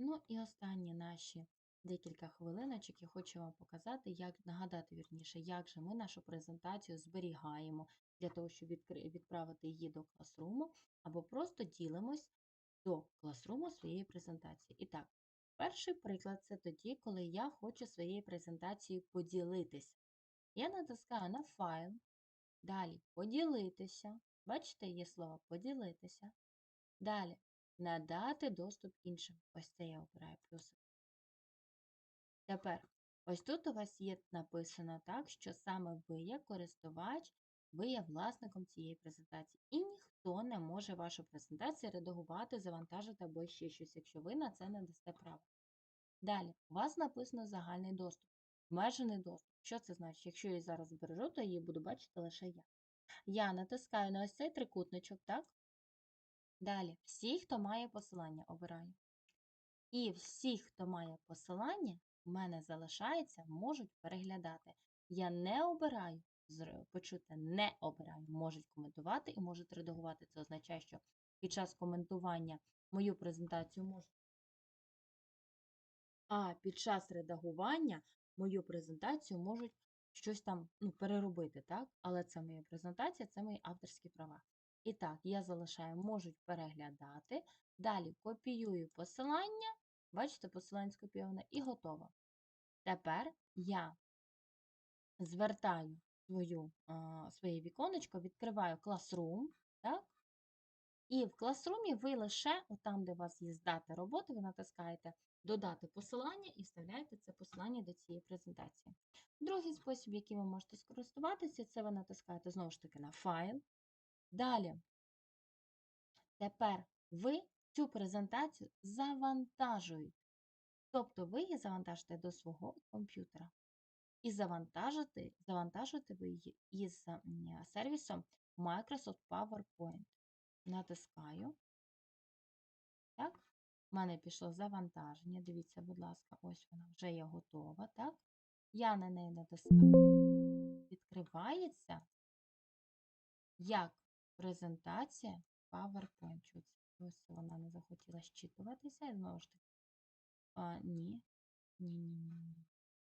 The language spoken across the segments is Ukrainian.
Ну і останні наші декілька хвилиночок я хочу вам показати, як нагадати вірніше, як же ми нашу презентацію зберігаємо для того, щоб відправити її до класруму, або просто ділимось до класруму своєї презентації. І так, перший приклад це тоді, коли я хочу своєю презентацією поділитися. Я натискаю на файл, далі поділитися. Бачите, є слово поділитися. Далі надати доступ іншим. Ось це я обираю плюсик. Тепер, ось тут у вас є написано так, що саме ви є користувач, ви є власником цієї презентації. І ніхто не може вашу презентацію редагувати, завантажити або ще щось, якщо ви на це не дасте право. Далі, у вас написано загальний доступ, обмежений доступ. Що це значить? Якщо я зараз збережу, то її буду бачити лише я. Я натискаю на ось цей трикутничок, так? Далі, всі, хто має посилання, обираю. І всі, хто має посилання, в мене залишається, можуть переглядати. Я не обираю, почути, не обираю, можуть коментувати і можуть редагувати. Це означає, що під час коментування мою презентацію можуть. А під час редагування мою презентацію можуть щось там ну, переробити, так? Але це моя презентація, це мої авторські права. І так, я залишаю, можуть переглядати. Далі копіюю посилання, бачите, посилання скопійоване, і готово. Тепер я звертаю свою, своє віконечко, відкриваю Classroom, так? І в класрумі ви лише, отам, де у вас є здати роботи, ви натискаєте додати посилання і вставляєте це посилання до цієї презентації. Другий спосіб, який ви можете скористуватися, це ви натискаєте знову ж таки на файл. Далі, тепер ви цю презентацію завантажуєте. Тобто ви її завантажите до свого комп'ютера. І завантажити, завантажуєте ви її із сервісом Microsoft PowerPoint. Натискаю. Так, в мене пішло завантаження. Дивіться, будь ласка, ось вона вже є готова. Так? Я на неї натискаю. Відкривається як презентація PowerPoint. Ось вона не захотіла щитуватися. І знову ж таки. А, ні. Ні, ні, ні, ні.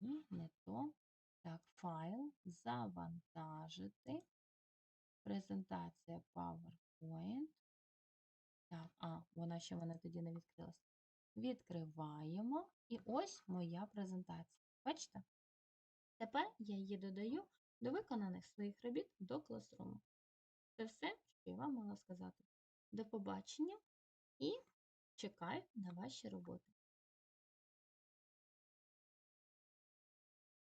Ні, не то. Так, файл завантажити. Презентація PowerPoint. Так, а, вона ще в мене тоді не відкрилась. Відкриваємо. І ось моя презентація. Бачите? Тепер я її додаю до виконаних своїх робіт до класруму. Це все, що я вам мала сказати. До побачення і чекаю на ваші роботи.